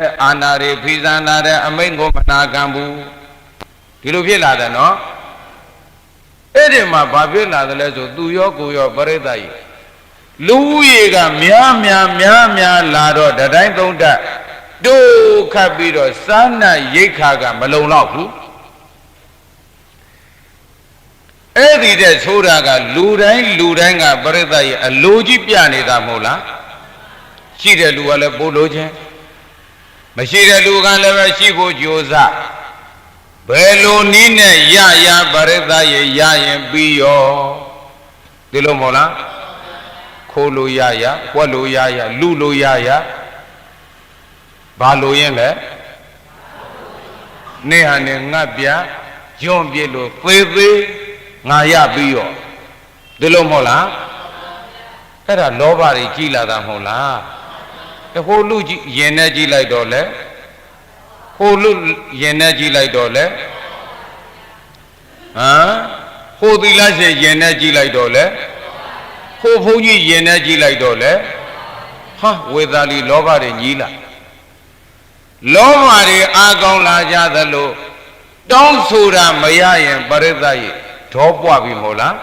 အဲအာနာတွေဖိဇန္နာတဲ့အမိန့်ကိုမနာခံဘူးဒီလိုဖြစ်လာတယ်နော်အဲ့ဒီမှာဘာဖြစ်လာတယ်လဲဆိုသူရောကိုရောပရိသတ်ကြီးလူဦးရေကများများများများလာတော့တတိုင်းသုံးတက်တိုးခတ်ပြီးတော့စားနပ်ရိတ်ခါကမလုံလောက်ဘူးအဲ့ဒီတဲ့ဆိုတာကလူတိုင်းလူတိုင်းကပရိသတ်ရဲ့အလိုကြီးပြနေတာမဟုတ်လားရှိတဲ့လူကလည်းပို့လို့ခြင်း မရှိတဲ့လူကလည်းပဲရှိဖို့ကြိုးစားဘယ်လိုနည်းနဲ့ရရပရိသတ်ရဲ့ရရင်ပြီးရောဒီလိုမဟုတ်လားခိုးလို့ရရွက်လို့ရရလူလို့ရရဘာလို့ရင်လဲနေဟာနဲ့ငတ်ပြညွန့်ပြလို့သေးသေးငါရပြီးရောဒီလိုမဟုတ်လားအဲ့ဒါလောဘတွေကြီးလာတာမဟုတ်လားတ ဟိုလူကြီးရင်နဲ့ကြီးလိုက်တော့လေဟိုလူရင်နဲ့ကြီးလိုက်တော့လေဟမ်ဟိုသီလရှင်ရင်နဲ့ကြီးလိုက်တော့လေဟိုဘုန်းကြီးရင်နဲ့ကြီးလိုက်တော့လေဟာဝေသာလီလောဘတွေကြီးလာလောဘတွေအာကောင်းလာကြသလိုတောင်းဆိုတာမရရင်ပရိသတ်ရဲ့ဒေါပွားပြီမို့လား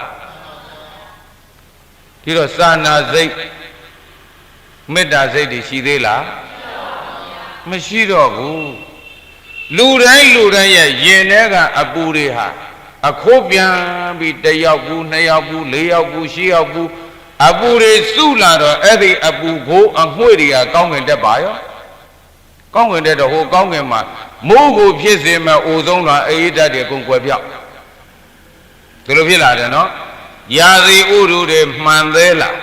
ဒီတော့စာနာစိတ် မေတ္တာစိတ်တွေရှိသေးလားမရှိတော့ဘူးလူတိုင်းလူတိုင်းရဲ့ယင်ထဲကအပူတွေဟာအခိုးပြန်ပြီးတစ်ယောက်ဘူးနှစ်ယောက်ဘူးလေးယောက်ဘူးရှစ်ယောက်ဘူးအပူတွေစုလာတော့အဲ့ဒီအပူကိုအငွေ့တွေကကောင်းကင်တက်ပါရောကောင်းကင်တက်တော့ဟိုကောင်းကင်မှာမိုးကိုဖြစ်စေမဲ့အိုဆုံးလာအေးဓာတ်တွေအကုန်ကွယ်ပြောက်ဒီလိုဖြစ်လာတယ်နော်ရာသီဥတုတွေမှန်သေးလား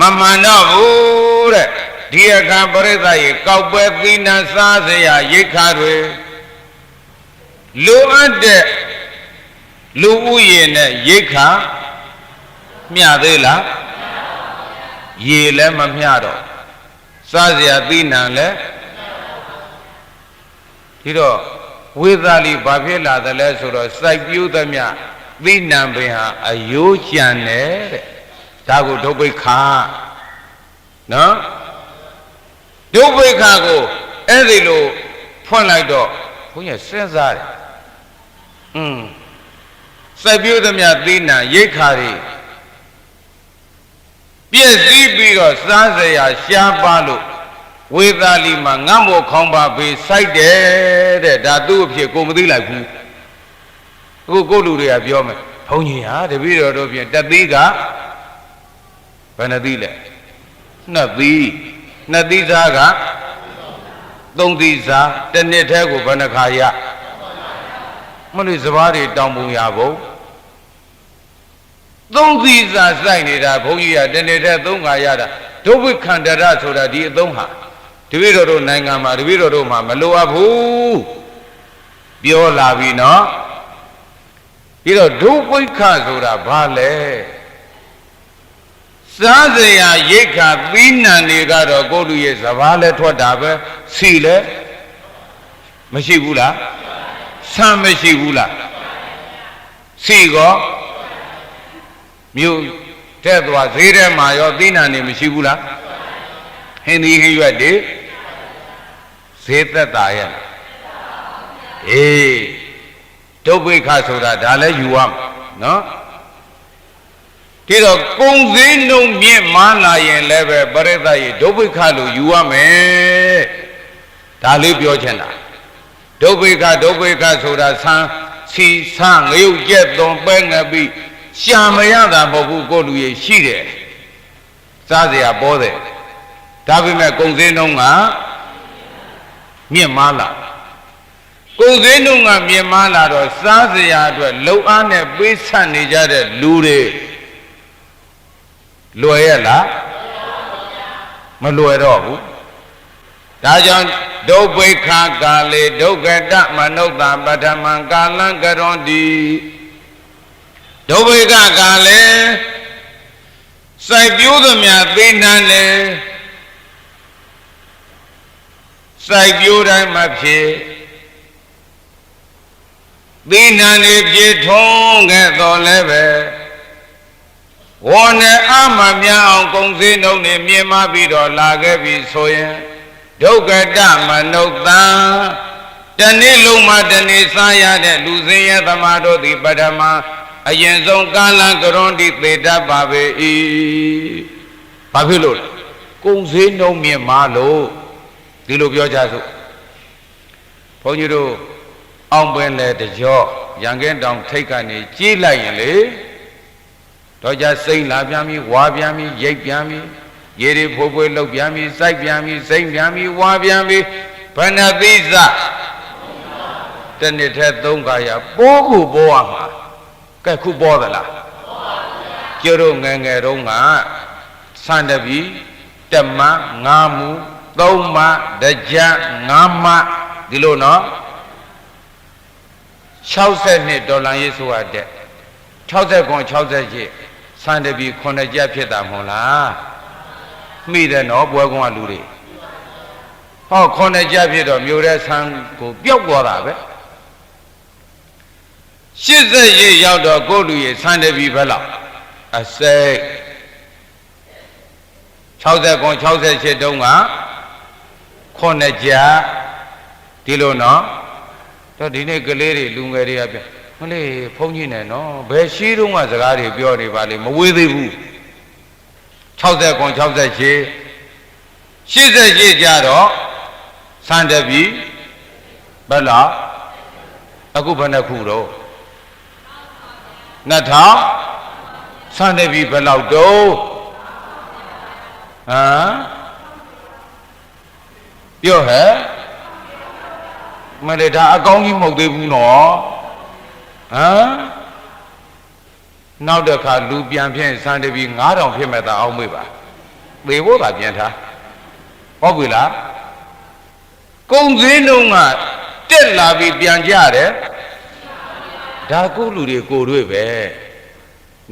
မမှန်တော့ဘူးတဲ့ဒီအခါပရိသတ်ရေကောက်ပွဲသီးနှံစားစရာရိတ်ခါတွေလိုအပ်တဲ့လူဥယျာဉ်နဲ့ရိတ်ခါမျှသေးလားရေလည်းမမျှတော့စားစရာသီးနှံလည်းဒီတော့ဝေသာလီဘာဖြစ်လာသလဲဆိုတော့စိုက်ပျိုးသမျှသီးနှံပင်ဟာအယိုးကျန်တယ်တဲ့ ဒါကိုဒုပိခါနော်ဒုပိခါကိုအဲ့ဒီလိုဖွင့်လိုက်တော့ဘုန်းကြီးစဉ်းစားတယ်อืมစိုက်ပျိုးသမျှသီးနှံရိတ်ခါတွေပြည့်စည်ပြီးတော့စားစရာရှားပါလို့ဝေသာလီမှာငတ်မို့ခေါင်းပါပေးစိုက်တယ်တဲ့ဒါသူ့အဖြစ်ကိုမသိလိုက်ဘူးအခုကိုလူတွေကပြောမယ်ဘုန်းကြီးဟာတပည့်တော်တို့ဖြင့်တသီးက ဘယ်နှသီးလဲနှစ်သီးနှစ်သီးစားကသုံးသီးစားတစ်နှစ်တည်းကိုဘယ်နှခါရမလို့စပားတွေတောင်းပုံရဖို့သုံးသီးစားစိုက်နေတာဘုန်းကြီးကတစ်နှစ်တည်းသုံးခါရတာဒုဗ္ဗခန္တရဆိုတာဒီအသုံးဟာတပည့်တော်တို့နိုင်ငံမှာတပည့်တော်တို့မှာမလိုအပ်ဘူးပြောလာပြီနော်ပြီးတော့ဒုပိခဆိုတာဘာလဲ စားစရာရိတ်ခါသီးနှံတွေကတော့ကိုလူရဲ့စဘာလဲထွက်တာပဲစီလဲမရှိဘူးလားဆမ်းမရှိဘူးလားစီကောမြို့တဲ့သွားဈေးထဲမှာရောသီးနှံတွေမရှိဘူးလားဟင်းဒီဟင်းရွက်တွေဈေးသက်တာရဲ့အေးဒုဗ္ဗိခဆိုတာဒါလည်းယူရမယ်နော် ဒီတော့ကုံစည်းနှုံမြင့်မားလာရင်လည်းပဲပရိသတ်ရေဒုဗ္ဗိခလို့ယူရမယ်ဒါလေးပြောချင်တာဒုဗ္ဗိခဒုဗ္ဗိခဆိုတာဆန်းစီဆန်းငရုတ်ကျက်သွန်ပဲငပြီးရှာမရတာမဟုတ်ဘူးကိုလူရေရှိတယ်စားเสียပေါ်တယ်ဒါပေမဲ့ကုံစည်းနှုံကမြင့်မားလာကိုယ်စင်းတို့ကမြင်မာလာတော့စားစရာအတွက်လုံအားနဲ့ပေးဆပ်နေကြတဲ့လူတွေ လွယ်ရဲ့လားမလွယ်တော့ဘူးဒါကြောင့်ဒုဗိခာကာလေဒုက္ကတမနုဿာပထမံကာလံကရွန်တိဒုဗိခကာလေစိုက်ပြိုးသမျှသိနှံလေစိုက်ပြိုးတိုင်းမဖြစ်သီဏန်တွေပြေထုံးခဲ့တော်လဲပဲ ဝေါ်နဲ့အမမြအောင်ကုံစင်းနှုံနေမြင်မပြီးတော့လာခဲ့ပြီဆိုရင်ဒုက္ကတမနုဿံတနေ့လုံးမှတနေ့စားရတဲ့လူစင်းရဲ့သမာတို့သည်ပထမအရင်ဆုံးကာလကရွန်တိသေတတ်ပါပေ၏ဘာဖြစ်လို့လဲကုံစည်းနှုံမြင့်မာလို့ဒီလိုပြောကြစို့ဘုန်းကြီးတို့အောင်ပင်လေတကြောရန်ကင်းတောင်ထိတ်ကနေကြီးလိုက်ရင်လေ တော့ကြစိမ့်လာပြန်ပြီဝါပြန်ပြီရိတ်ပြန်ပြီရေတွေဖိုးဖွေးလှုပ်ပြန်ပြီစိုက်ပြန်ပြီစိမ့်ပြန်ပြီဝါပြန်ပြီဘဏ္ဍသိစတနေ့ထဲသုံးခါရပိုးခုပိုးရမှာကဲခုပေါ်သလားကျတို့ငယ်ငယ်တုန်းကဆန္ဒပြီတမငါမူသုံးမတကြငါမဒီလိုနော်60နှစ်ဒေါ်လာရေးဆိုရတဲ့60ခွန်68 ဆန်တပြီ9ကြက်ဖြစ်တာမဟုတ်လားမိတယ်နော်ပွဲကုန်းကလူတွေဟော9ကြက်ဖြစ်တော့မြို့တဲ့ဆန်ကိုပျောက်သွားတာပဲ80ရေရောက်တော့ကိုလူရေဆန်တပြီဘယ်လောက်အစိတ်60ခွန်68တုန်းက9ကြက်ဒီလိုနော်တော့ဒီနေ့ကလေးတွေလူငယ်တွေကပြန် မလေးဘုန်းကြီးနဲ့နော်ဘယ်ရှိတုန်းကစကားတွေပြောနေပါလေမဝေးသေးဘူး60ခွန်68 88ကြတော့စံတပြီဘယ်လောက်အခုဘယ်နှခုတော့2000စံတပြီဘယ်လောက်တော့ဟမ်ပြောဟဲ့မလေးဒါအကောင်းကြီးမဟုတ်သေးဘူးနော် ဟမ်နောက်တစ်ခါလူပြန်ဖြင့်စံတပြီ9000ဖြစ်မဲ့တာအောင်မေးပါသေဖို့သာပြန်ထားဟုတ်ပြီလားကုံစင်းတုံးကတက်လာပြီးပြန်ကြတယ်ဒါကိုလူတွေကိုတွေ့ပဲ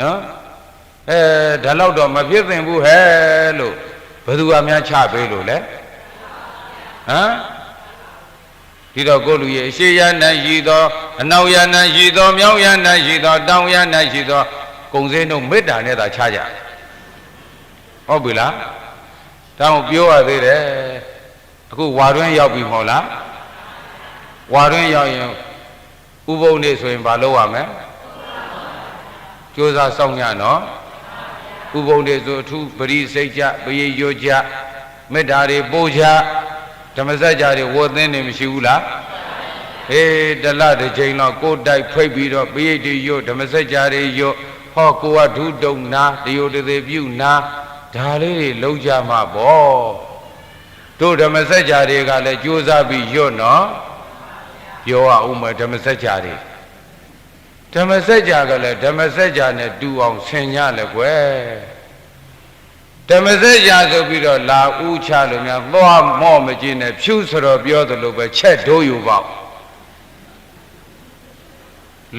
နော်အဲဒါတော့တော့မဖြစ်သင့်ဘူးဟဲ့လို့ဘယ်သူကများချပေးလို့လဲဟမ် ဒီတော့ကိုလူရဲ့အရှိရနတ်ရှိသောအနောက်ရနတ်ရှိသောမြောက်ရနတ်ရှိသောတောင်ရနတ်ရှိသောကုံစင်းတို့မေတ္တာနဲ့သာချကြဟုတ်ပြီလားတောင်းပြောရသေးတယ်အခုဝါတွင်းရောက်ပြီမဟုတ်လားဝါတွင်းရောက်ရင်ဥပုံနေဆိုရင်မလုပ်ရမယ်ကြိုးစားစောင့်ညနော်ဥပုံနေဆိုအထူးပရိစိတ်ကြပရိယောကြမေတ္တာတွေပို့ကြ ဓမ္မစကြာတွေဝတ်သင်းနေမရှိဘူးလားဟေးတလတစ်ချိန်တော့ကိုယ်တိုက်ဖိတ်ပြီးတော့ပိယိတ်တွေရွတ်ဓမ္မစကြာတွေရွတ်ဟောကိုကဒုတုံနာတယိုတသေးပြုနာဒါလေးတွေလုံးကြမှာပေါ့တို့ဓမ္မစကြာတွေကလည်းကြိုးစားပြီးရွတ်နော်ပြောရအောင်မဓမ္မစကြာတွေဓမ္မစကြာကလည်းဓမ္မစကြာနဲ့တူအောင်ဆင်ញလဲကွယ် ဓမ္မစကြာဆိုပြီးတော့လာဥချလို့များသွားမော့မကြည့်နဲ့ဖြူဆိုတော့ပြောသလိုပဲချက်ဒိုးယူပေါ့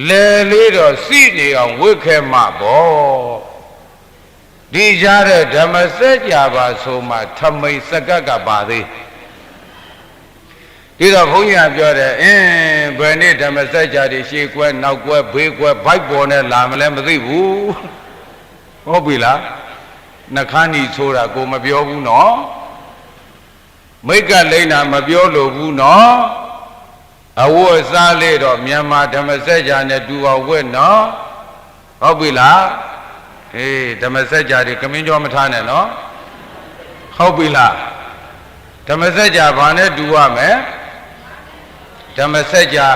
လဲလေးတော့စိနေအောင်ဝိခဲမှပေါ့ဒီကြားတဲ့ဓမ္မစကြာပါဆိုမှထမိတ်စကတ်ကပါသေးဒီတော့ဘုန်းကြီးကပြောတယ်အင်းဘယ်နေ့ဓမ္မစကြာတွေရှေ့ကွဲနောက်ကွဲဘေးကွဲဘိုက်ပေါ်နဲ့လာမလဲမသိဘူးဟုတ်ပြီလား နှခမ်းကြီးဆိုတာကိုမပြောဘူးနော်မိတ်ကလိမ့်တာမပြောလို့ဘူးနော်အဝတ်စားလေးတော့မြန်မာဓမ္မစကြာနဲ့တူအောင်ဝတ်နော်ဟုတ်ပြီလားအေးဓမ္မစကြာတွေကမင်းကြောမထားနဲ့နော်ဟုတ်ပြီလားဓမ္မစကြာဘာနဲ့တူရမလဲဓမ္မစကြာ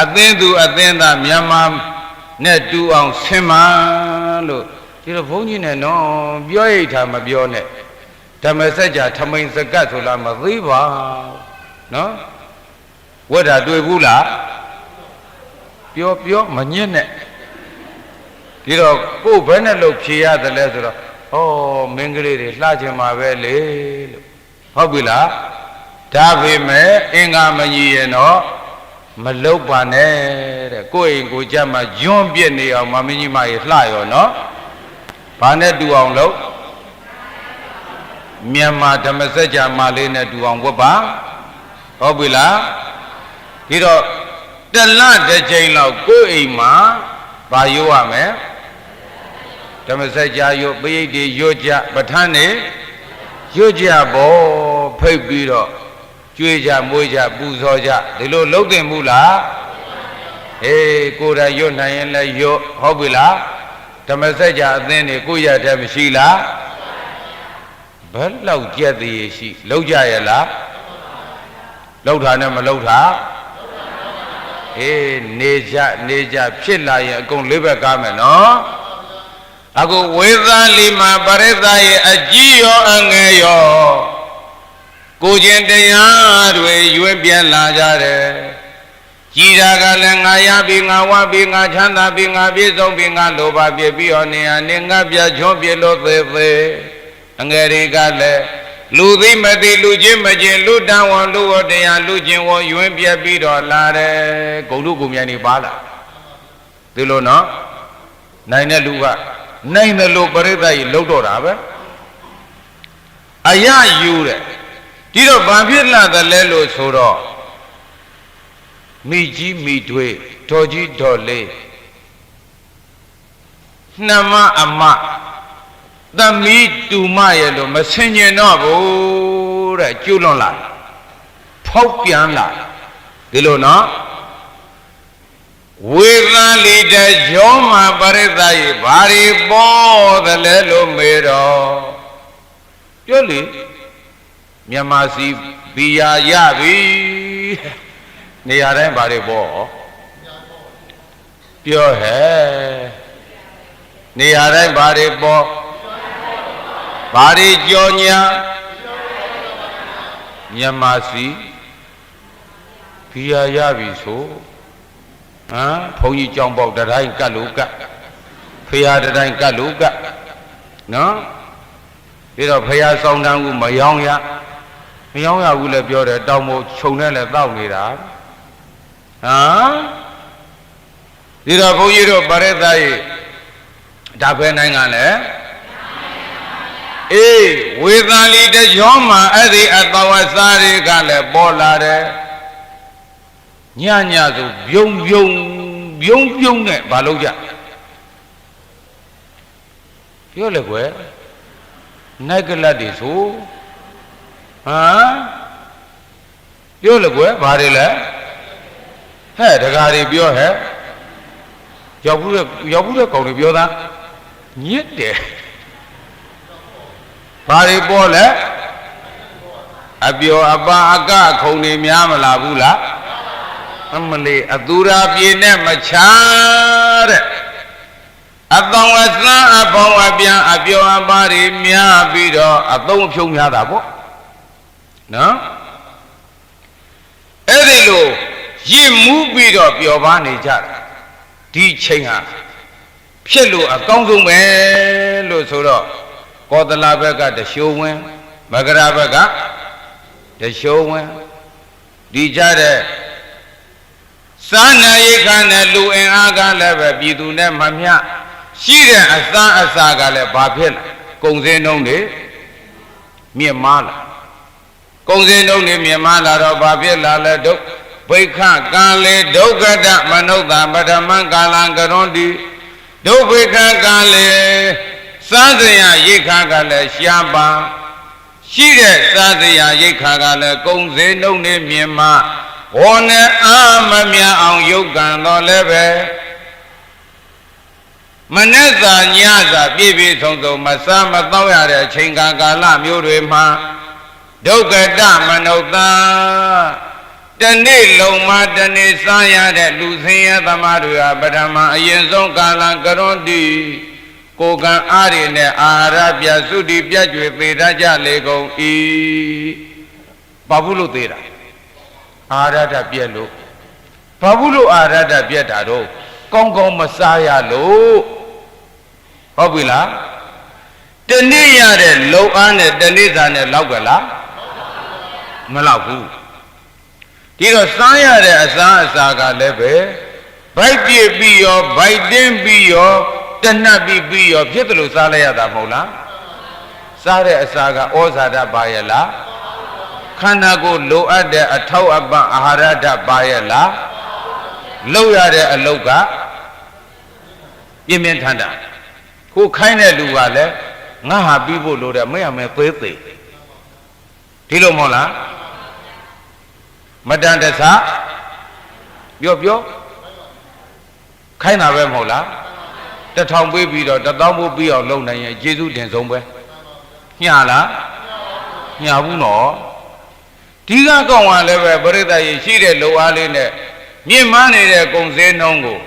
အသင်းသူအသင်းသားမြန်မာနဲ့တူအောင်ဆင်မာလို့ ဒီတော့ဘုန်းကြီးနဲ့နော်ပြောရိတ်တာမပြောနဲ့ဓမ္မစကြာထမိန်စကတ်ဆိုလားမသိပါနော်ဝတ်တာတွေ့ဘူးလားပြောပြောမညစ်နဲ့ဒီတော့ကိုယ်ဘယ်နဲ့လို့ဖြေရတယ်လဲဆိုတော့ဩမင်းကလေးတွေလှချင်မှာပဲလေလို့ဟုတ်ပြီလားဒါပေမဲ့အင်္ဂါမကြီးရင်တော့မလုတ်ပါနဲ့တဲ့ကိုယ့်အိမ်ကိုကြမှာယွန်းပြစ်နေအောင်မမင်းကြီးမကြီးလှရောနော် ဘာနဲ့တူအောင်လို့မြန်မာဓမ္မစကြာမလေးနဲ့တူအောင်ဝတ်ပါဟုတ်ပြီလားဒီတော့တလတစ်ချိန်လောက်ကိုယ့်အိမ်မှာဘာရွတ်ရမလဲဓမ္မစကြာရွတ်ပိဋိတ်တွေရွတ်ကြပဋ္ဌာန်းနေရွတ်ကြပေါ့ဖိတ်ပြီးတော့ကြွေးကြမွေးကြပူဇော်ကြဒီလိုလုပ်တင်မှုလားအေးကိုယ်တိုင်ရွတ်နိုင်ရင်လည်းရွတ်ဟုတ်ပြီလား ဓမ္မစကြာအသင်းတွေကိုရတဲ့မရှိလားဘယ်လောက်ကြက်သေးရှိလောက်ကြရဲ့လားလောက်တာနဲ့မလောက်တာအေးနေကြနေကြဖြစ်လာရင်အကုန်လေးဘက်ကားမယ်နော်အခုဝေသလီမှာပရိသတ်ရဲ့အကြီးရောအငယ်ရောကိုကျင်တရားတွေရွေးပြန်လာကြတယ် ကြည်တာကလည်းငါရပြီငါဝပြီငါချမ်းသာပြီငါပြည့်စုံပြီငါလိုပါပြပြီးတော့နေရနေငါပြချွန်ပြလို့သေးသေးအငယ်တွေကလည်းလူသိမသိလူချင်းမချင်းလူတန်ဝန်လူဝတရားလူချင်းဝန်ယွင်းပြပြီးတော့လာတယ်ဂုံတို့ကုံမြိုင်နေပါလားဒီလိုနော်နိုင်တဲ့လူကနိုင်တယ်လို့ပြိဿကြီးလှုပ်တော့တာပဲအယယူတဲ့ဒီတော့ဘာဖြစ်လာသလဲလို့ဆိုတော့ မိကြီးမိတွေတော်ကြီးတော်လေးနှမအမသမီးတူမရဲ့လို့မဆင်ញင်တော့ဘူးတဲ့ကျွလွန်လာဖောက်ပြန်လာဒီလိုနော်ဝေသလီတကြောမှာပရိသတ်ရေဘာတွေပေါ်သလဲလို့မေတော့ပြောလေမြန်မာစီဘီယာရပြီ နေရာတိုင်းဘာတွေပေါ်ပြောဟဲ့နေရာတိုင်းဘာတွေပေါ်ဘာတွေကြောညာမြန်မာစီဘီယာရပြီဆိုဟမ်ဘုန်းကြီးကြောင်းပေါက်တတိုင်းကတ်လို့ကတ်ဖရာတတိုင်းကတ်လို့ကတ်နော်ပြီးတော့ဖရာဆောင်တန်းကူမယောင်းရမယောင်းရဘူးလည်းပြောတယ်တောင်မို့ခြုံနဲ့လည်းတောက်နေတာ ဟမ်ဒီတော့ဘုန်းကြီးတို့ပရိသတ်ရေဒါပဲနိုင်ငံလဲအေးဝေသလီတကြောမှာအဲ့ဒီအတဝစားတွေကလည်းပေါ်လာတယ်ညညဆိုဘုံဘုံဘုံဘုံနဲ့မလုပ်ကြပြောလေကွယ်နိုင်ကလတ်တွေဆိုဟမ်ပြောလေကွယ်ဘာတွေလဲ ဟဲ့တကားတွေပြောဟဲ့ရောက်ဘူးတဲ့ရောက်ဘူးတဲ့ကောင်တွေပြောသားညစ်တယ်ဘာတွေပေါ်လဲအပျော်အပါအကခုံတွေများမလားဘူးလားအမလေးအသူရာပြေနဲ့မချားတဲ့အတောင်အစမ်းအပေါင်းအပြန်အပျော်အပါတွေများပြီးတော့အသုံးဖြုံများတာပေါ့နော်အဲ့ဒီလို ရင့်မှုပြီးတော့ပျော်ပါနေကြတာဒီချိန်ဟာဖြစ်လို့အကောင်းဆုံးပဲလို့ဆိုတော့ကောသလဘက်ကတရှိုးဝင်မကရာဘက်ကတရှိုးဝင်ဒီကြတဲ့စာနာရိခနဲ့လူအင်အားကလည်းပဲပြည်သူနဲ့မမျှရှိတဲ့အစမ်းအစာကလည်းဘာဖြစ်လဲကုံစင်းနှုံးတွေမြင့်မားလာကုံစင်းနှုံးတွေမြင့်မားလာတော့ဘာဖြစ်လာလဲဒု ဘိခကံလေဒုက္ခတမနုဿပထမကာလံကရွန်တိဒုဘိခကံလေစားစရာရိခကလည်းရှားပါရှိတဲ့စားစရာရိခကလည်းကုံစင်းနှုံးတွေမြင့်မားဝေါ်နဲ့အာမမြအောင်ယုတ်ကံတော်လည်းပဲမနဲ့သာညသာပြည့်ပြည့်စုံစုံမစားမတော့ရတဲ့အချိန်ကာကာလမျိုးတွေမှာဒုက္ကတမနုဿာ တနေ့လုံးမှတနေ့စားရတဲ့လူဆင်းရဲသမားတွေဟာပထမအရင်ဆုံးကာလကရွန်တိကိုကံအားရနဲ့အာဟာရပြသုတိပြတ်ကျွေပေတတ်ကြလေကုန်၏ဘာဘူးလို့သေးတာအာရဒပြက်လို့ဘာဘူးလို့အာရဒပြက်တာတော့ကောင်းကောင်းမစားရလို့ဟုတ်ပြီလားတနေ့ရတဲ့လုံအားနဲ့တနေ့စာနဲ့လောက်ကလားမလောက်ဘူး ဒီတော့စားရတဲ့အစားအစာကလည်းပဲဗိုက်ပြည့်ပြီးရောဗိုက်တင်းပြီးရောတဏှတ်ပြီးပြီးရောဖြစ်တယ်လို့စားလိုက်ရတာမဟုတ်လားစားတဲ့အစာကဩဇာတပါရဲ့လားခန္ဓာကိုယ်လိုအပ်တဲ့အထောက်အပံ့အာဟာရဓာတ်ပါရဲ့လားလောက်ရတဲ့အလုတ်ကပြင်းပြင်းထန်ထန်ကိုခိုင်းတဲ့လူကလည်းငါဟာပြီးဖို့လိုတယ်မရမယ်သေးသေးဒီလိုမဟုတ်လား မတန်တဆပြောပြောခိုင်းတာပဲမဟုတ်လားတထောင်ပေးပြီးတော့တသောင်းဖို့ပြီးအောင်လုပ်နိုင်ရင်ကျေးဇူးတင်ဆုံးပဲညလားညဘူးနော်ဒီကကောင်းကလည်းပဲပရိသတ်ရရှိတဲ့လုံအားလေးနဲ့မြင့်မနေတဲ့ကုံစင်းနှုံးကို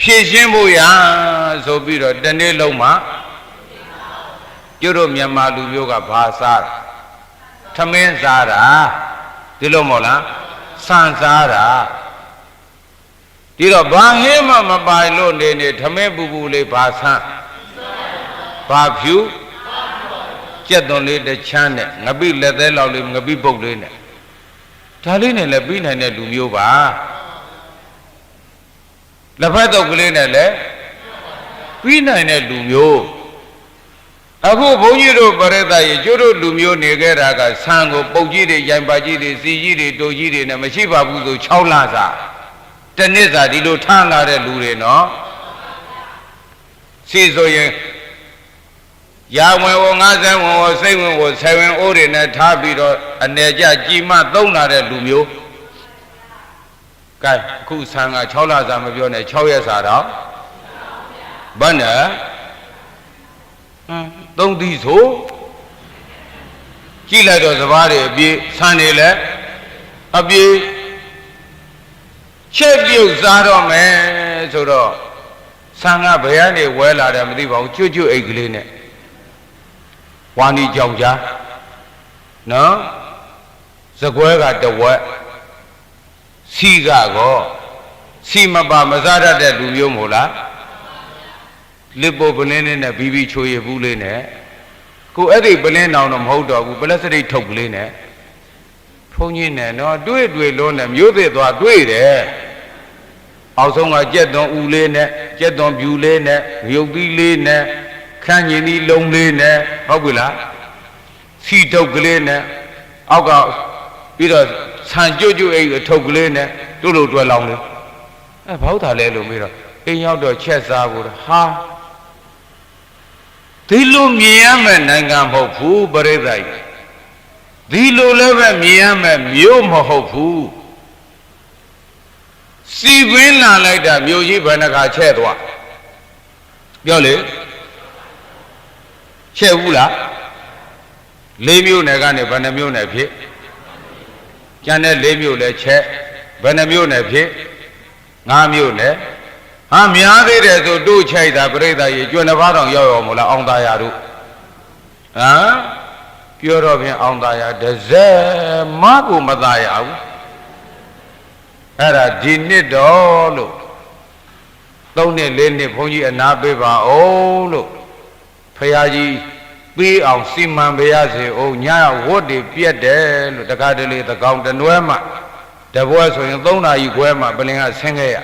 ဖြည့်ရှင်းဖို့ရဆိုပြီးတော့တနေ့လုံးမှာကျွတ်တို့မြန်မာလူမျိုးကဘာစားတာထမင်းစားတာ ဒီလိုမဟုတ်လားဆန်စားတာဒီတော့ဘာဟင်းမှမပိုင်လို့နေနေထမင်းပူပူလေးဘာဆန်းဘာဖြူကြက်သွန်လေးတစ်ချမ်းနဲ့ငပိလက်သေးလောက်လေးငပိပုတ်လေးနဲ့ဒါလေးနဲ့လည်းပြီးနိုင်တဲ့လူမျိုးပါလက်ဖက်တုပ်ကလေးနဲ့လည်းပြီးနိုင်တဲ့လူမျိုး အခုဘုန်းကြီးတို့ပရိသတ်ရေကျွတ်တို့လူမျိုးနေခဲ့တာကဆံကိုပုတ်ကြီးတွေရိုင်ပါကြီးတွေစီကြီးတွေတိုကြီးတွေနဲ့မရှိပါဘူးဆို6လစာတနစ်စာဒီလိုထမ်းလာတဲ့လူတွေနော်စီဆိုရင်ရာဝင်ဝငါးဆန်းဝင်ဝစိတ်ဝင်ဝဆယ်ဝင်အိုးတွေနဲ့ထားပြီးတော့အနေကြကြည်မသုံးလာတဲ့လူမျိုးကဲအခုဆန်းက6လစာမပြောနဲ့6ရက်စာတော့ဘယ်နဲ့ဟမ် သုံးသီးဆိုကြည့်လိုက်တော့စဘာတွေအပြေးဆန်းနေလဲအပြေးချက်ပြုတ်စားတော့မယ်ဆိုတော့ဆန်းကဘယ်ကနေဝဲလာတယ်မသိပါဘူးကျွတ်ကျွတ်အိတ်ကလေးနဲ့ဝါနီကြောင်ကြားနော်စကွဲကတဝက်စီကကောစီမပါမစားတတ်တဲ့လူမျိုးမို့လား လစ်ပိုပလင်းလေးနဲ့ဘီဘီချိုရဘူးလေးနဲ့ကိုအဲ့ဒီပလင်းတောင်တော့မဟုတ်တော့ဘူးပလက်စတိတ်ထုတ်ကလေးနဲ့ဘုန်းကြီးနဲ့နော်တွေ့တွေ့လုံးနဲ့မျိုးသစ်သွားတွေ့တယ်အောက်ဆုံးကကြက်သွန်ဦးလေးနဲ့ကြက်သွန်ဖြူလေးနဲ့ရုပ်သီးလေးနဲ့ခန့်ညင်သီးလုံးလေးနဲ့ဟုတ်ပြီလားစီထုတ်ကလေးနဲ့အောက်ကပြီးတော့ဆန်ကြွကြွအိတ်အထုပ်ကလေးနဲ့တို့လိုတွဲလောင်းလေးအဲဘောက်တာလဲလို့ပြီးတော့အိမ်ရောက်တော့ချက်စားဖို့ဟာ ဒီလိုမြင်ရမယ့်နိုင်ငံမဟုတ်ဘူးပရိသတ်ဒီလိုလည်းပဲမြင်ရမယ့်မြို့မဟုတ်ဘူးစီပင်းလာလိုက်တာမြို့ကြီးဘယ်နှခါချဲ့သွားပြောလေချဲ့ဘူးလားလေးမြို့နယ်ကနေဘယ်နှမြို့နယ်ဖြစ်ကျန်တဲ့လေးမြို့လည်းချဲ့ဘယ်နှမြို့နယ်ဖြစ်ငါးမြို့နယ် ဟာများသေးတယ်ဆိုတို့ချိုက်တာပြိဿရေကျွန်းတစ်ပါးတောင်ရောက်ရောမလားအောင်သားရတို့ဟမ်ပြောတော့ဖြင့်အောင်သားရဒဇက်မကိုမသားရဘူးအဲ့ဒါဒီနှစ်တော့လို့သုံးနှစ်လေးနှစ်ဘုန်းကြီးအနာပေးပါအောင်လို့ဖရာကြီးပေးအောင်စီမံပေးရစေအောင်ညဝတ်တွေပြက်တယ်လို့တခါတလေသကောင်တနွဲမှတပွဲဆိုရင်၃နာရီခွဲမှပလင်ကဆင်းခဲ့ရ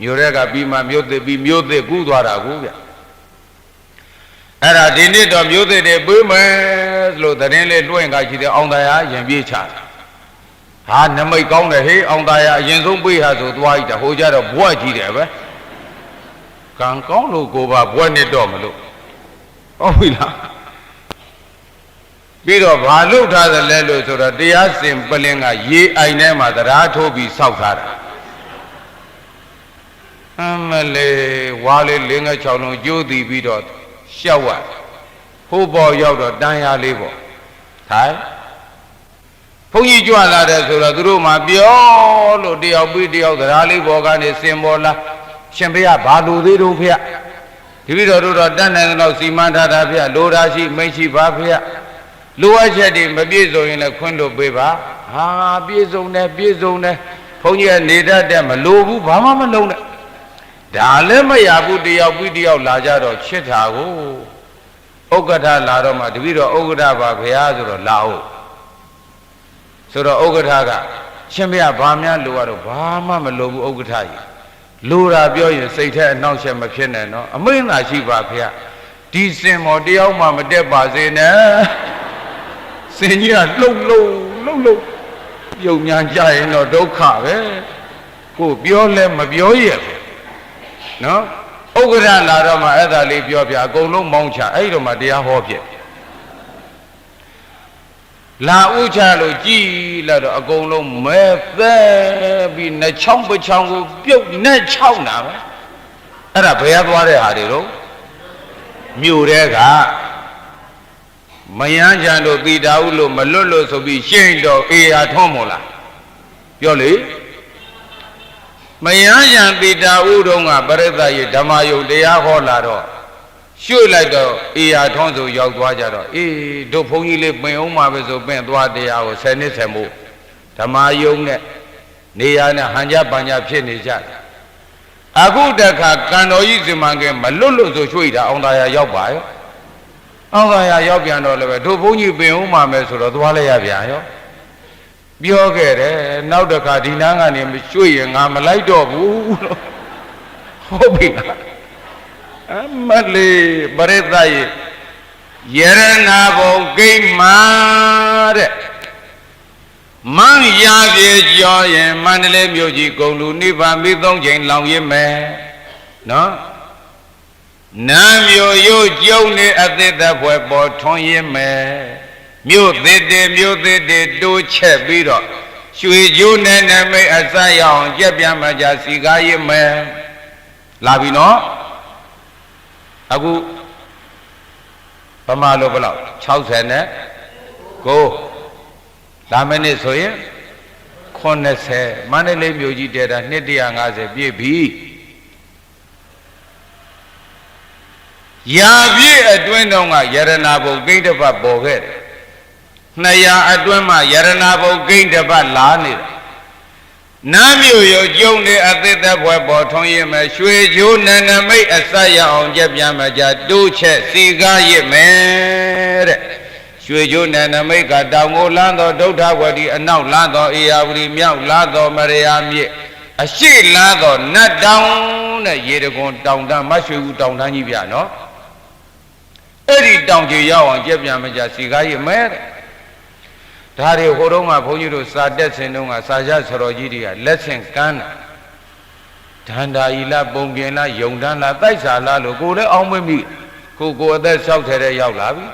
မြို့ရဲကပြီးမှမြို့သစ်ပြီးမြို့သစ်ကူးသွားတာကူဗျအဲ့ဒါဒီနေ့တော့မြို့သစ်တွေပေးမယ်လို့သတင်းလေးလွှင့်ကရှိတဲ့အောင်တရားရင်ပြေးချတာဟာနမိတ်ကောင်းတယ်ဟေးအောင်တရားအရင်ဆုံးပေးဟာဆိုသွားကြည့်တာဟိုကြတော့ဘွက်ကြီးတယ်ပဲကံကောင်းလို့ကိုပါဘွက်နဲ့တော့မလို့ဟုတ်ပြီလားပြီးတော့ဘာလုပ်ထားသလဲလို့ဆိုတော့တရားစင်ပလင်ကရေအိုင်ထဲမှာတရားထိုးပြီးစောက်ထားတာ အမလေးဝါလေးလင်းငယ်6လုံးကျိုးတည်ပြီးတော့ရှောက်ဝဟိုးပေါ်ရောက်တော့တန်းရလေးပေါ့ထိုင်ဘုန်းကြီးကြွလာတယ်ဆိုတော့သူတို့မှပြောလို့တယောက်ပြီးတယောက်တရားလေးပေါ်ကနေစင်ပေါ်လာရှင်ဖေကဘာလို့သေးတော့ဖေဒီပြီးတော့တို့တော့တန်းနိုင်တော့စီမံထားတာဖေလိုတာရှိမိတ်ရှိပါဖေလိုအပ်ချက်တွေမပြည့်စုံရင်လည်းခွင့်လို့ပေးပါဟာပြည့်စုံတယ်ပြည့်စုံတယ်ဘုန်းကြီးကနေတတ်တယ်မလိုဘူးဘာမှမလုံးနဲ့ ဒါလည်းမရဘူးတယောက်ပြီးတယောက်လာကြတော့ချစ်တာကိုဥက္ကဋ္ဌလာတော့မှတပည့်တော်ဥက္ကဋ္ဌပါဘုရားဆိုတော့လာဟုတ်ဆိုတော့ဥက္ကဋ္ဌကရှင်ဘုရားဘာများလိုရတော့ဘာမှမလိုဘူးဥက္ကဋ္ဌကြီးလိုတာပြောရင်စိတ်ထဲအနှောက်အယှက်မဖြစ်နဲ့နော်အမိန့်သာရှိပါဘုရားဒီစင်မော်တယောက်မှမတက်ပါစေနဲ့စင်ကြီးကလှုပ်လှုပ်လှုပ်လှုပ်ပြုံညာကြရင်တော့ဒုက္ခပဲကိုပြောလဲမပြောရဘူး နော်ဥက္ကဋ္ဌလာတော့မှအဲ့ဒါလေးပြောပြအကုန်လုံးမောင်းချအဲ့တော့မှတရားဟောဖြစ်လာဥချလို့ကြည်လာတော့အကုန်လုံးမဲသက်ပြီးနှချောင်းပချောင်းကိုပြုတ်နဲ့ချောင်းတာပဲအဲ့ဒါဘယ်ရသွားတဲ့ဟာတွေတော့မြို့တဲကမယန်းကြံတို့တီတာဟုလို့မလွတ်လို့ဆိုပြီးရှင်းတော့အေးဟာထုံးမို့လားပြောလေ မယန်းကြံတီတာဟုတုံးကပရိသတ်ရေဓမ္မယုံတရားဟောလာတော့ရွှေ့လိုက်တော့အေးဟာထုံးဆိုရောက်သွားကြတော့အေးတို့ဘုန်းကြီးလေးပင်အောင်မှာပဲဆိုပင်သွားတရားကို10နှစ်10မို့ဓမ္မယုံနဲ့နေရာနဲ့ဟန်ကြပန်ကြဖြစ်နေကြတယ်အခုတခါကံတော်ကြီးစီမံကိန်းမလွတ်လို့ဆိုရွှေ့တာအောင်သာယာရောက်ပါရောအောင်သာယာရောက်ပြန်တော့လည်းပဲတို့ဘုန်းကြီးပင်ဦးမှာမယ်ဆိုတော့သွားလိုက်ရပြန်ရော ပြောခဲ့တယ်နောက်တခါဒီနားကနေမရွှေ့ရင်ငါမလိုက်တော့ဘူးလို့ဟုတ်ပြီလားအမလေးပရိသတ်ရဲ့ယရနာဘုံဂိမ်းမာတဲ့မန်းရပြေကြောရင်မန္တလေးမြို့ကြီးဂုံလူနိဗ္ဗာန်မိသုံးချိန်လောင်ရစ်မယ်နော်နမ်းမြို့ရုပ်ကျုံနေအသစ်သက်ဖွယ်ပေါ်ထွန်းရစ်မယ် မြို့သစ်တေမြို့သစ်တေတိုးချက်ပြီးတော့ရွှေကျိုးနဲ့နမိတ်အစရအောင်ကြက်ပြမကြစီကားရစ်မယ်လာပြီနော်အခုပမာလို့ဘယ်လောက်60နဲ့ကိုလာမယ့်နေ့ဆိုရင်80မန္တလေးမြို့ကြီးတဲတာနှစ်150ပြည့်ပြီရာပြည့်အတွင်းတုန်းကယရနာဘုံဂိတ်တစ်ပတ်ပေါ်ခဲ့တယ် 200အတွင်းမှာယရနာဘုံဂိတ်တစ်ပတ်လာနေတယ်နမ်းမြို့ရုပ်ကျုံနေအသစ်သက်ဘွယ်ပေါ်ထွန်းရမယ်ရွှေချိုးနန္ဒမိတ်အစရအောင်ကြက်ပြန်မကြတိုးချက်စီကားရမယ်တဲ့ရွှေချိုးနန္ဒမိတ်ကတောင်ကိုလန်းတော်ဒုဋ္ဌဝတီအနောက်လန်းတော်အေယာဝတီမြောက်လန်းတော်မရယာမြစ်အရှိလန်းတော်နတ်တောင်တဲ့ရေတကွန်တောင်တန်းမရွှေဘူးတောင်တန်းကြီးပြနော်အဲ့ဒီတောင်ကြီးရောက်အောင်ကြက်ပြန်မကြစီကားရမယ်တဲ့ ဒါတွေဟိုတုန်းကဘုန်းကြီးတို့စာတက်စင်တုန်းကစာကြဆတော်ကြီးတွေကလက်ဆင့်ကမ်းတာဒန္တာဤလားပုံပြင်လားယုံတန်းလားတိုက်စာလားလို့ကိုယ်လည်းအောင်းမမိကိုကိုအသက်ဆောက်ထဲတဲ့ရောက်လာပြီ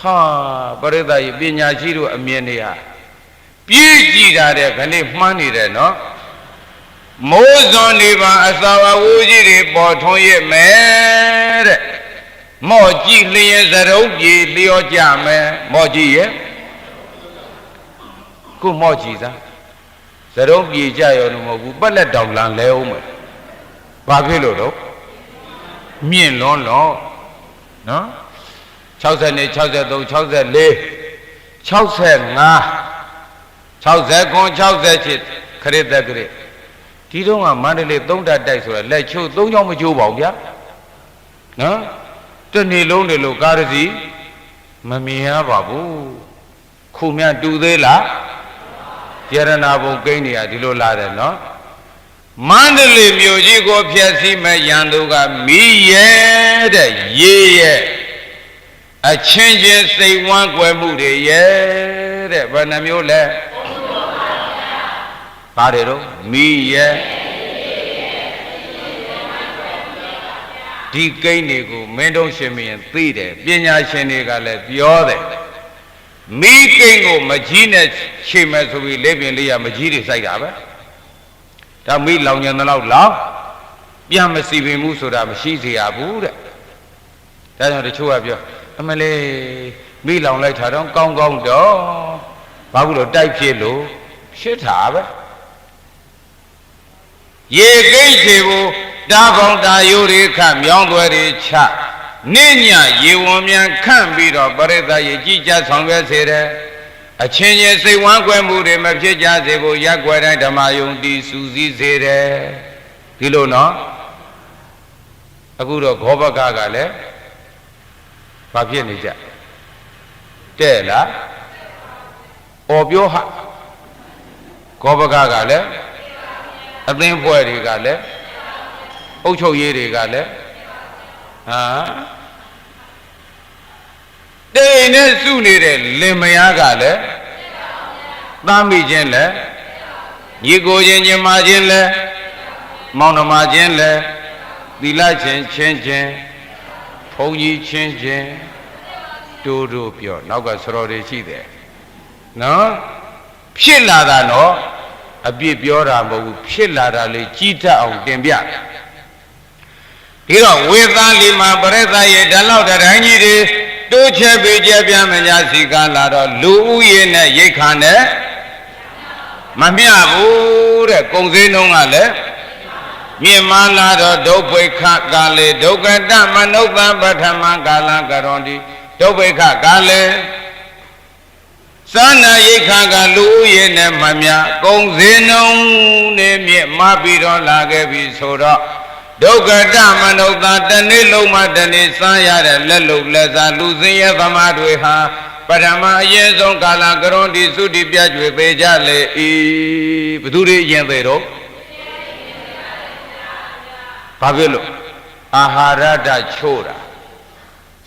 ဟာပရိသတ်ကြီးပညာရှိတို့အမြင်တွေဟာပြည့်ကြည်တာတဲ့ခဏမှန်းနေတယ်နော်မိုးစွန်နေပါအစာဝဝူးကြီးတွေပေါ်ထွန်းရမယ်တဲ့မော့ကြည့်လျင်သရုပ်ကြီးလျောကြမယ်မော့ကြည့်ရဲ့ ကိုမော့ကြည့်သားသရုပ်ပြေကြရောလို့မဟုတ်ဘူးပက်လက်တောင်လန်လဲအောင်မယ်ဘာဖြစ်လို့တော့မြင့်လွန်းလို့နော်60နဲ့63 64 65 69 68ခရစ်တက်ကရစ်ဒီတော့ကမန္တလေးသုံးဓာတ်တိုက်ဆိုတာလက်ချိုးသုံးချောင်းမချိုးပါဘူးဗျာနော်တနေ့လုံးတွေလို့ကားရစီမမြင်ရပါဘူးခုမြတူသေးလား ယရနာဘုံကိန်းနေရဒီလိုလာတယ်နော်မန္တလေးမြို့ကြီးကိုဖျက်ဆီးမဲ့ရန်သူကမိရဲ့တဲ့ရေးရဲ့အချင်းချင်းစိတ်ဝမ်းကွယ်မှုတွေရဲ့တဲ့ဘယ်နှမျိုးလဲဘာတွေတော့မိရဲ့ဒီကိန်းတွေကိုမင်းတို့ရှင်မင်းသိတယ်ပညာရှင်တွေကလည်းပြောတယ် မိကိန်းကိုမကြီးနဲ့ချိန်မဲ့ဆိုပြီးလေးပင်လေးရမကြီးတွေစိုက်တာပဲဒါမိလောင်ညံတဲ့လောက်လောင်ပြန်မစီပင်မှုဆိုတာမရှိစေရဘူးတဲ့ဒါကြောင့်တချို့ကပြောအမလေးမိလောင်လိုက်တာတော့ကောင်းကောင်းတော့ဘာဘူးလို့တိုက်ဖြစ်လို့ဖြစ်တာပဲရေကိတ်ချေဘူးတာပေါင်းတာယိုတွေခမြောင်းသွဲတွေချ နိညာရေဝံမြန်ခန့်ပြီးတော့ပရိသတ်ရေကြည်ကြဆောင်ရွက်စေတယ်အချင်းချင်းစိတ်ဝမ်းကွယ်မှုတွေမဖြစ်ကြစေဖို့ရက်ွယ်တိုင်းဓမ္မယုံတည်စူးစီးစေတယ်ဒီလိုနော်အခုတော့ခောဘကကလည်းဘာဖြစ်နေကြတဲ့လားအော်ပြောဟာခောဘကကလည်းအသင်းဖွဲ့တွေကလည်းအုပ်ချုပ်ရေးတွေကလည်းဟာ တိမ်နဲ့စုနေတဲ့လင်မယားကလည်းသမ်းမိခြင်းလည်းညီကိုချင်းချင်းမာခြင်းလည်းမောင်နှမချင်းလည်းသီလချင်းချင်းချင်းဘုန်းကြီးချင်းချင်းတူတူပြောနောက်ကဆရော်တွေရှိတယ်နော်ဖြစ်လာတာနော်အပြစ်ပြောတာမဟုတ်ဘူးဖြစ်လာတာလေကြီးတတ်အောင်တင်ပြဒီတော့ဝေသားလီမှာပရိသတ်ရဲ့ဓာတ်လောက်တိုင်းကြီးတွေ တိုးချက်ပေးကြပြမညာစီကလာတော့လူဦးရေနဲ့ရိတ်ခါနဲ့မမျှဘူးတဲ့ကုံစင်းနှုံးကလည်းမြင်မလာတော့ဒုဗ္ဗိခကလေဒုက္ကတမနုဿံပထမကာလကရွန်တိဒုဗ္ဗိခကလည်းသာနာရိတ်ခါကလူဦးရေနဲ့မမျှကုံစင်းနှုံးနဲ့မြင့်မပြီးတော့လာခဲ့ပြီဆိုတော့ ဒုက္ကတမနုဿံတနေ့လုံးမှတနေ့စမ်းရတဲ့လက်လုံလက်စားလူစင်းရဲ့သမားတွေဟာပထမအရင်ဆုံးကာလကရွန်တိသုတိပြကျွေသေးကြလေဤဘသူတွေရင်သေးတော့ဘာဖြစ်လို့အာဟာရတချို့တာ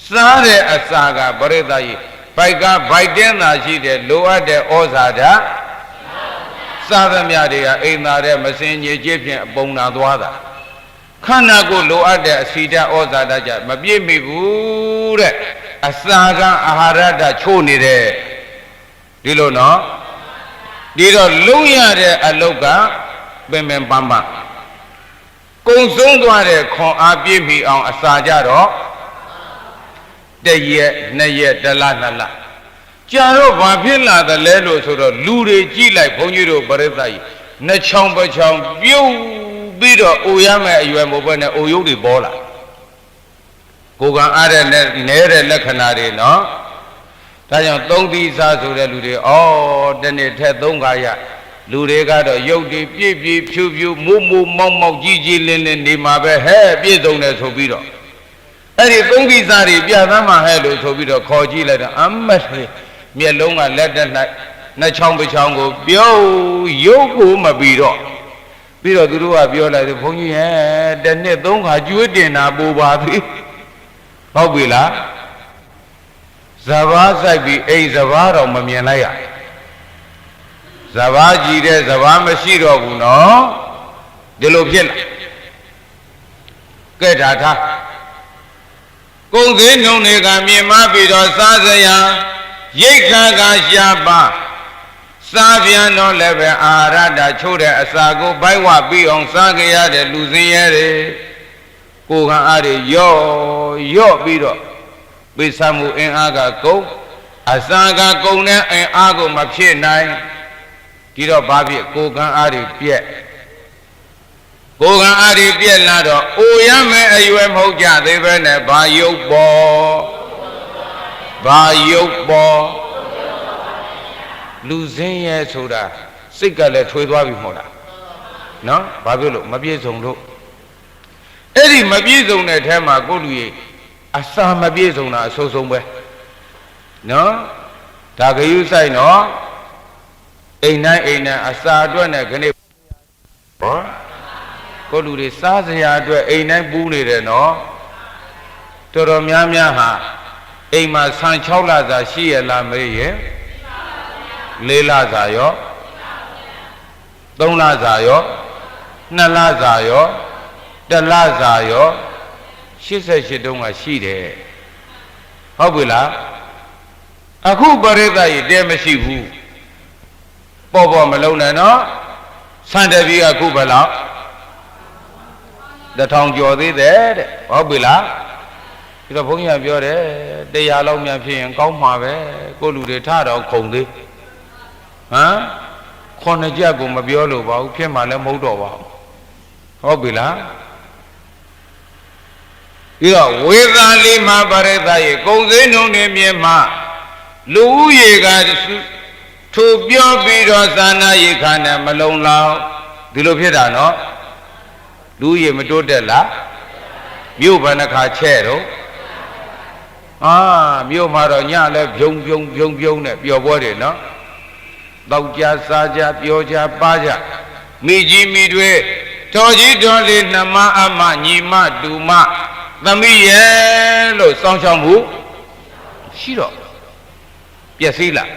စားတဲ့အစာကပရိသတ်ကြီးဘိုက်ကဘိုက်တင်းသာရှိတဲ့လိုအပ်တဲ့ဩဇာဓာတ်စားသမျှတွေကအိမ်သာတဲ့မစင်ញေကျဖြင့်အပုံနာသွားတာ ခန္ဓာကိုယ်လိုအပ်တဲ့အစီဓာတ်ဩဇာဓာတ်ကြမပြည့်မိဘူးတဲ့အစာကအာဟာရဓာတ်ချို့နေတယ်ဒီလိုနော်ဒီတော့လုံးရတဲ့အလုတ်ကပင်ပင်ပန်းပန်းကုံဆုံးသွားတဲ့ခွန်အားပြည့်မီအောင် အစာကြတော့တရက်နှစ်ရက်တစ်လနှစ်လကြာတော့ဘာဖြစ်လာသလဲလို့ဆိုတော့လူတွေကြည့်လိုက်ဘုန်းကြီးတို့ပရိသတ်ကြီးနှစ်ချောင်းတစ်ချောင်းပြုတ် ပြီးတော့အိုရမယ်အရွယ်မဟုတ်ဘဲနဲ့အိုရုပ်တွေပေါ်လာကိုယ်ကအားတဲ့နဲ့နဲတဲ့လက္ခဏာတွေနော်ဒါကြောင့်သုံးသီးစားဆိုတဲ့လူတွေဩတနေ့ထက်သုံးခါရလူတွေကတော့ရုပ်တွေပြည့်ပြည့်ဖြူဖြူမိုးမိုးမောက်မောက်ကြီးကြီးလင်းလင်းနေမှာပဲဟဲ့ပြည့်စုံတယ်ဆိုပြီးတော့အဲ့ဒီသုံးသီးစားတွေပြသမ်းမှာဟဲ့လို့ဆိုပြီးတော့ခေါ်ကြည့်လိုက်တော့အမတ်မျက်လုံးကလက်တက်၌နှစ်ချောင်းတစ်ချောင်းကို ပြုံးရုပ်ကိုမပြီးတော့ ပြီးတော့သူတို့ကပြောလိုက်တယ်ဘုန်းကြီးဟဲ့တစ်နှစ်သုံးခါကျွေးတင်တာပူပါသေးဟုတ်ပြီလားဇဘာဆိုင်ပြီးအိမ်ဇဘာတော့မမြင်လိုက်ရဇဘာကြည့်တဲ့ဇဘာမရှိတော့ဘူးနော်ဒီလိုဖြစ်လာကဲဒါထားကုံစင်းနှုံတွေကမြင်မပြီးတော့စားစရာရိတ်ခါကရှားပါ စားပြန်တော့လည်းပဲအာရတာချိုးတဲ့အစာကိုဘိုက်ဝပြီးအောင်စားကြရတဲ့လူစင်းရဲတွေကိုခံအားတွေယော့ယော့ပြီးတော့ပိဿမှုအင်အားကကုန်အစာကကုန်တဲ့အင်အားကိုမဖြစ်နိုင်ဒီတော့ဘာဖြစ်ကိုခံအားတွေပြက်ကိုခံအားတွေပြက်လာတော့အိုရမယ်အရွယ်မဟုတ်ကြသေးပဲနဲ့ဘာယုတ်ပေါ်ဘာယုတ်ပေါ် လူစင်းရဲ့ဆိုတာစိတ်ကလည်းထွေးသွားပြီမဟုတ်လားနော်ဘာဖြစ်လို့မပြည့်စုံလို့အဲ့ဒီမပြည့်စုံတဲ့အဲမှာကိုလူကြီးအစာမပြည့်စုံတာအဆိုးဆုံးပဲနော်ဒါဂယုဆိုင်နော်အိမ်တိုင်းအိမ်တိုင်းအစာအတွက်နဲ့ခဏဟောကိုလူတွေစားစရာအတွက်အိမ်တိုင်းပူးနေတယ်နော်တော်တော်များများဟာအိမ်မှာဆန်6လစာရှိရလားမေးရဲ့ ၄လစာရော၃လစာရော2လစာရော1လစာရော88တုန်းကရှိတယ်ဟုတ်ပြီလားအခုပရိသတ်ကြီးတဲမရှိဘူးပေါ်ပေါ်မလုံးနဲ့နော်ဆန်တပီးအခုဘယ်လောက်တထောင်ကျော်သေးတယ်တဲ့ဟုတ်ပြီလားဒီတော့ဘုန်းကြီးကပြောတယ်တရားလောက်များဖြစ်ရင်ကောင်းမှာပဲကိုလူတွေထတော့ခုံသေး ဟမ်ခေါင်းကြက်ကိုမပြောလို့ပါဘူးဖြစ်မှလည်းမဟုတ်တော့ပါဘူးဟုတ်ပြီလားပြီးတော့ဝေသာလိမပရိသတ်ရေကုံစင်းနှုံနေမြင်မှလူဦးရေကထိုပြောပြီးတော့သာနာရိခါနဲ့မလုံလောက်ဒီလိုဖြစ်တာနော်လူဦးရေမတိုးတက်လားမြို့ဘဏ္ဍခါချဲ့တော့အာမြို့မှာတော့ညလည်းဖြုံဖြုံဖြုံဖြုံနဲ့ပျော်ပွဲတယ်နော် တောက်ကြစားကြပျော်ကြပါကြမိကြီးမိတွေတော်ကြီးတော်လေးနှမအမညီမတူမသမီးရဲ့လို့စောင်းချောင်းမှုရှိတော့ပျက်စီးလား